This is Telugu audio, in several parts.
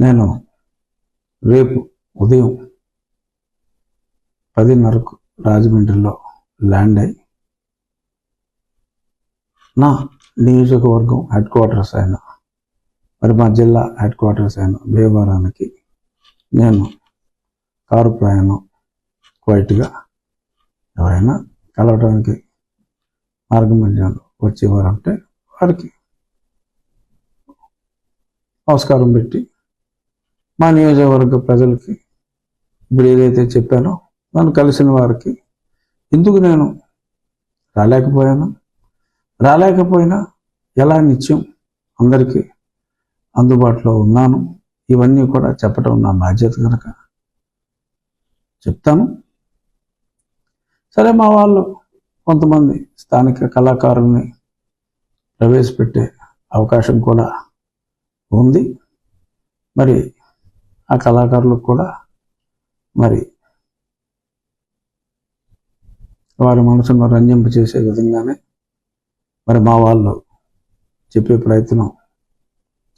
నేను రేపు ఉదయం పదిన్నరకు రాజమండ్రిలో ల్యాండ్ అయి నా నియోజకవర్గం హెడ్ క్వార్టర్స్ అయిన మరి మా జిల్లా హెడ్ క్వార్టర్స్ అయిన భీమవరానికి నేను కారు ప్రయాణం క్వైట్గా ఎవరైనా కలవడానికి మార్గం వచ్చేవారంటే వారికి నమస్కారం పెట్టి మా నియోజకవర్గ ప్రజలకి ఇప్పుడు ఏదైతే చెప్పానో నన్ను కలిసిన వారికి ఎందుకు నేను రాలేకపోయాను. రాలేకపోయినా ఎలా నిత్యం అందరికీ అందుబాటులో ఉన్నాను? ఇవన్నీ కూడా చెప్పడం నా బాధ్యత కనుక చెప్తాను. సరే మా వాళ్ళు కొంతమంది స్థానిక కళాకారుల్ని ప్రవేశపెట్టే అవకాశం కూడా ఉంది. మరి ఆ కళాకారులకు కూడా మరి వారి మనసును రంజింప చేసే విధంగానే మరి మా వాళ్ళు చెప్పే ప్రయత్నం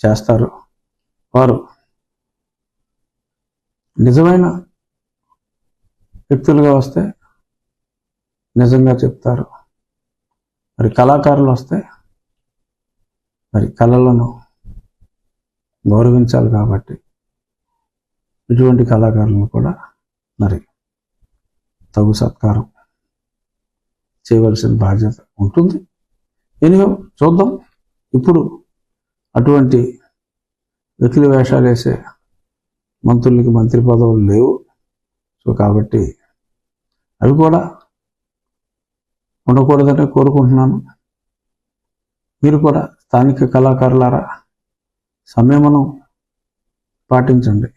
చేస్తారు. వారు నిజమైన వ్యక్తులుగా వస్తే నిజంగా చెప్తారు. మరి కళాకారులు వస్తే మరి కళలను గౌరవించాలి కాబట్టి ఇటువంటి కళాకారులను కూడా మరి తగు సత్కారం చేయవలసిన బాధ్యత ఉంటుంది. ఎనియో చూద్దాం. ఇప్పుడు అటువంటి వ్యక్తులు వేషాలు వేసే మంత్రులకి మంత్రి పదవులు లేవు. సో కాబట్టి అవి కూడా ఉండకూడదని కోరుకుంటున్నాను. మీరు కూడా స్థానిక కళాకారులారా సంయమనం పాటించండి.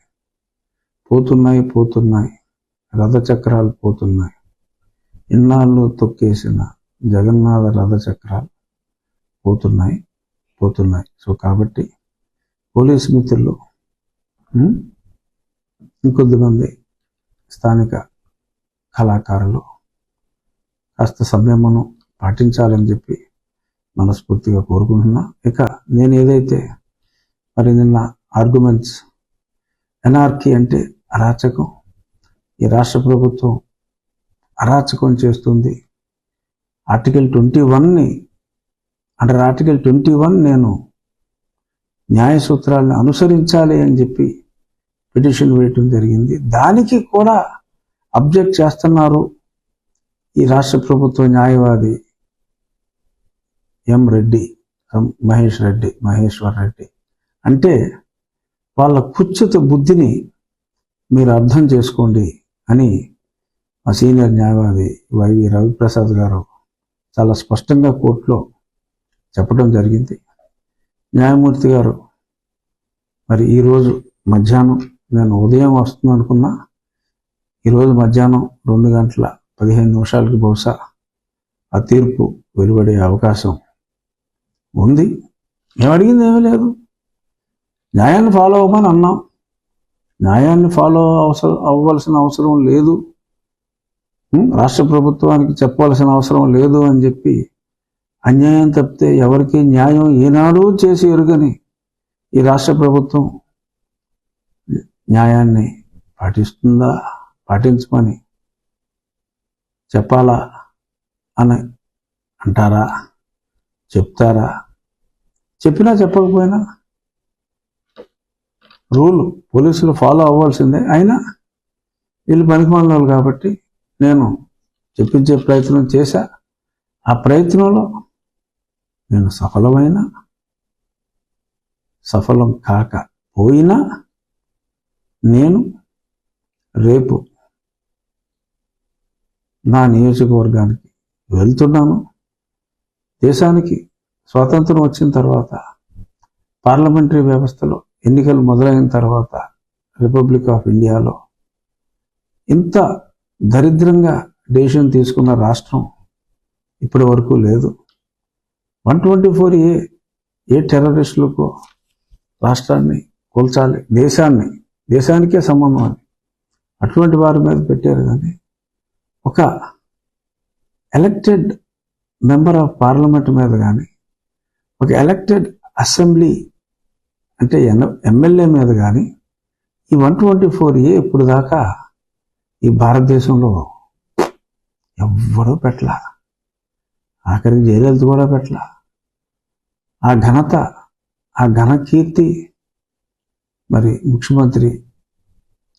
పోతున్నాయి పోతున్నాయి. రథచక్రాలు పోతున్నాయి. ఇన్నాళ్ళు తొక్కేసిన జగన్నాథ రథచక్రాలు పోతున్నాయి పోతున్నాయి. సో కాబట్టి పోలీస్ మిత్రులు ఇంకొద్దిమంది స్థానిక కళాకారులు కాస్త సంయమను పాటించాలని చెప్పి మనస్ఫూర్తిగా కోరుకుంటున్నా. ఇక నేను ఏదైతే మరి నిన్న ఆర్గ్యుమెంట్స్ ఎన్ఆర్కి అంటే అరాచకం. ఈ రాష్ట్ర ప్రభుత్వం అరాచకం చేస్తుంది. ఆర్టికల్ ట్వంటీ వన్ని అండర్ ఆర్టికల్ ట్వంటీ వన్ నేను న్యాయ సూత్రాలను అనుసరించాలి అని చెప్పి పిటిషన్ వేయటం జరిగింది. దానికి కూడా అబ్జెక్ట్ చేస్తున్నారు ఈ రాష్ట్ర ప్రభుత్వ న్యాయవాది ఎం రెడ్డి మహేష్ రెడ్డి మహేశ్వర్ రెడ్డి. అంటే వాళ్ళ కుచ్చిత బుద్ధిని మీరు అర్థం చేసుకోండి అని మా సీనియర్ న్యాయవాది వైవి రవిప్రసాద్ గారు చాలా స్పష్టంగా కోర్టులో చెప్పడం జరిగింది. న్యాయమూర్తి గారు మరి ఈరోజు మధ్యాహ్నం నేను ఉదయం వస్తుంది అనుకున్నా ఈరోజు మధ్యాహ్నం రెండు గంటల పదిహేను నిమిషాలకి బహుశా ఆ తీర్పు వెలువడే అవకాశం ఉంది. మేము అడిగింది? ఏమీ లేదు. న్యాయాన్ని ఫాలో అవ్వమని అన్నాం. న్యాయాన్ని ఫాలో అవసరం అవ్వాల్సిన అవసరం లేదు. రాష్ట్ర ప్రభుత్వానికి చెప్పవలసిన అవసరం లేదు అని చెప్పి అన్యాయం తప్పితే ఎవరికి న్యాయం ఏనాడు చేసి ఎరుగని ఈ రాష్ట్ర ప్రభుత్వం న్యాయాన్ని పాటిస్తుందా? పాటించమని చెప్పాలా అని అంటారా? చెప్తారా? చెప్పినా చెప్పకపోయినా రూల్ పోలీసులు ఫాలో అవ్వాల్సిందే. అయినా వీళ్ళు పనికిమాలిన కాబట్టి నేను చెప్పించే ప్రయత్నం చేశా. ఆ ప్రయత్నంలో నేను సఫలమైన సఫలం కాక పోయినా నేను రేపు నా నియోజకవర్గానికి వెళ్తున్నాను. దేశానికి స్వాతంత్రం వచ్చిన తర్వాత పార్లమెంటరీ వ్యవస్థలో ఎన్నికలు మొదలైన తర్వాత రిపబ్లిక్ ఆఫ్ ఇండియాలో ఇంత దరిద్రంగా డెసిషన్ తీసుకున్న రాష్ట్రం ఇప్పటి వరకు లేదు. వన్ ట్వంటీ ఫోర్ ఏ ఏ టెర్రరిస్టులకు రాష్ట్రాన్ని కూల్చాలి దేశాన్ని దేశానికే సంబంధం అది. అటువంటి వారి మీద పెట్టారు కానీ ఒక ఎలక్టెడ్ మెంబర్ ఆఫ్ పార్లమెంట్ మీద కానీ ఒక ఎలక్టెడ్ అసెంబ్లీ అంటే ఎన్ ఎమ్మెల్యే మీద కానీ ఈ వన్ ట్వంటీ ఫోర్ ఏ ఇప్పుడు దాకా ఈ భారతదేశంలో ఎవ్వరూ పెట్టలా. ఆఖరికి జయలలిత కూడా పెట్టలా. ఆ ఘనత ఆ ఘన కీర్తి మరి ముఖ్యమంత్రి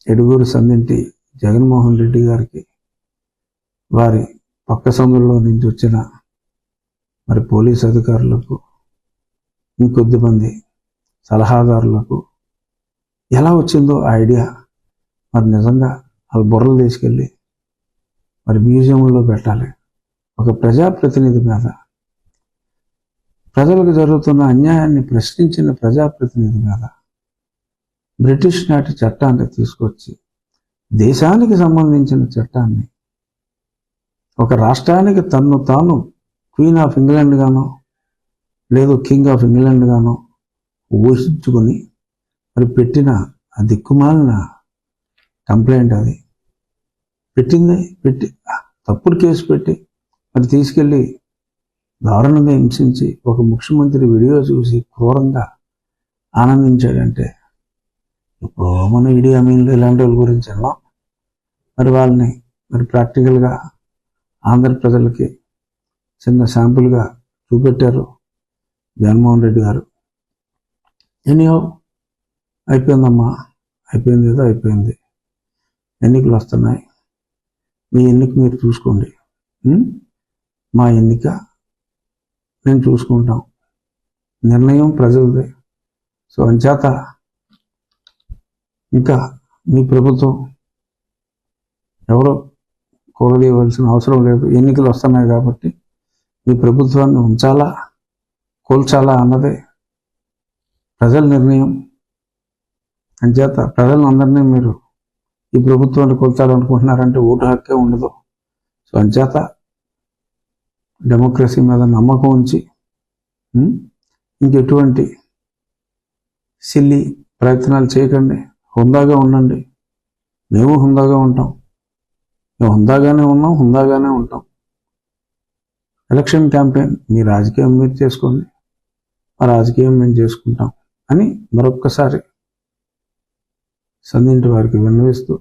ఎడుగూరు సందింటి జగన్మోహన్ రెడ్డి గారికి వారి పక్క సందుల్లో నుంచి వచ్చిన మరి పోలీస్ అధికారులకు ఇంకొద్ది మంది సలహాదారులకు ఎలా వచ్చిందో ఆ ఐడియా మరి నిజంగా వాళ్ళ బుర్రలు తీసుకెళ్ళి మరి మ్యూజియంలో పెట్టాలి. ఒక ప్రజాప్రతినిధి మీద ప్రజలకు జరుగుతున్న అన్యాయాన్ని ప్రశ్నించిన ప్రజాప్రతినిధి మీద బ్రిటిష్ నాటి చట్టాన్ని తీసుకొచ్చి దేశానికి సంబంధించిన చట్టాన్ని ఒక రాష్ట్రానికి తన్ను తాను క్వీన్ ఆఫ్ ఇంగ్లాండ్ గానో లేదు కింగ్ ఆఫ్ ఇంగ్లాండ్గానో ఊహించుకొని మరి పెట్టిన ఆ దిక్కుమాలిన కంప్లైంట్ అది. పెట్టింది పెట్టి తప్పుడు కేసు పెట్టి మరి తీసుకెళ్ళి దారుణంగా హింసించి ఒక ముఖ్యమంత్రి వీడియో చూసి క్రూరంగా ఆనందించాడంటే ఇప్పుడు మన ఇడి అమీన్లు ఇలాంటి వాళ్ళ గురించి అన్నాం. మరి వాళ్ళని మరి ప్రాక్టికల్గా ఆంధ్ర ప్రజలకి చిన్న శాంపుల్గా చూపెట్టారు జగన్మోహన్ రెడ్డి గారు. ఎనీహో అయిపోయిందమ్మా. అయిపోయింది ఏదో అయిపోయింది. ఎన్నికలు వస్తున్నాయి. మీ ఎన్నిక మీరు చూసుకోండి. మా ఎన్నిక మేము చూసుకుంటాం. నిర్ణయం ప్రజలదే. సో అంచేత ఇంకా మీ ప్రభుత్వం ఎవరో కూలదీయవలసిన అవసరం లేదు. ఎన్నికలు వస్తున్నాయి కాబట్టి మీ ప్రభుత్వాన్ని ఉంచాలా కోల్చాలా అన్నదే ప్రజల నిర్ణయం. అంచేత ప్రజలందరినీ మీరు ఈ ప్రభుత్వాన్ని కొలతాలనుకుంటున్నారంటే ఓటు హక్కే ఉండదు. సో అంచేత డెమోక్రసీ మీద నమ్మకం ఉంచి ఇంకెటువంటి సిల్లి ప్రయత్నాలు చేయకండి. హుందాగా ఉండండి. మేము హుందాగా ఉంటాం. మేము హుందాగానే ఉన్నాం హుందాగానే ఉంటాం. ఎలక్షన్ క్యాంపెయిన్ మీ రాజకీయం మీరు చేసుకోండి. మా రాజకీయం మేము చేసుకుంటాం. అని మరొక్కసారి సంధింటి వారికి విన్నవిస్తూ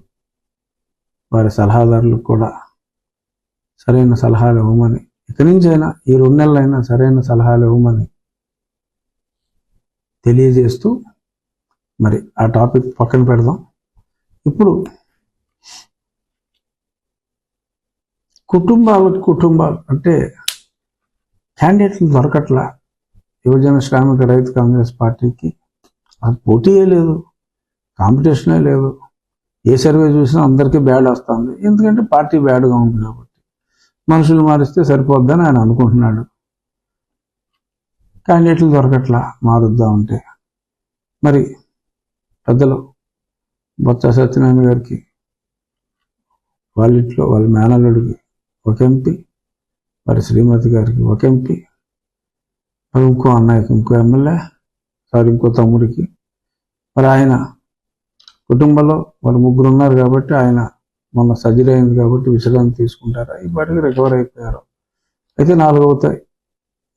వారి సలహాదారులకు కూడా సరైన సలహాలు ఇవ్వమని ఇక్కడి నుంచి అయినా ఈ రెండు నెలలైనా సరైన సలహాలు ఇవ్వమని తెలియజేస్తూ మరి ఆ టాపిక్ పక్కన పెడదాం. ఇప్పుడు కుటుంబాలకు కుటుంబాలు అంటే క్యాండిడేట్లు దొరకట్లా యువజన శ్రామిక రైతు కాంగ్రెస్ పార్టీకి అది పోటీయే లేదు కాంపిటీషనే లేదు. ఏ సర్వే చూసినా అందరికీ బ్యాడ్ వస్తుంది. ఎందుకంటే పార్టీ బ్యాడ్గా ఉంది కాబట్టి. మనుషులు మారిస్తే సరిపోద్దని ఆయన అనుకుంటున్నాడు. క్యాండిడేట్లు దొరకట్లా మారుద్దా ఉంటే. మరి పెద్దలు బొత్స సత్యనారాయణ గారికి వాళ్ళ ఇంట్లో వాళ్ళ మేనల్లుడికి ఒక ఎంపీ మరి శ్రీమతి గారికి ఒక ఎంపీ మరి ఇంకో అన్నయ్యకి ఇంకో ఎమ్మెల్యే సారీ ఇంకో తమ్ముడికి. మరి ఆయన కుటుంబంలో వాళ్ళు ముగ్గురు ఉన్నారు కాబట్టి ఆయన మొన్న సర్జరీ అయింది కాబట్టి విశ్రాంతి తీసుకుంటారు? ఈ రికవర్ అయిపోయారు. అయితే నాలుగు అవుతాయి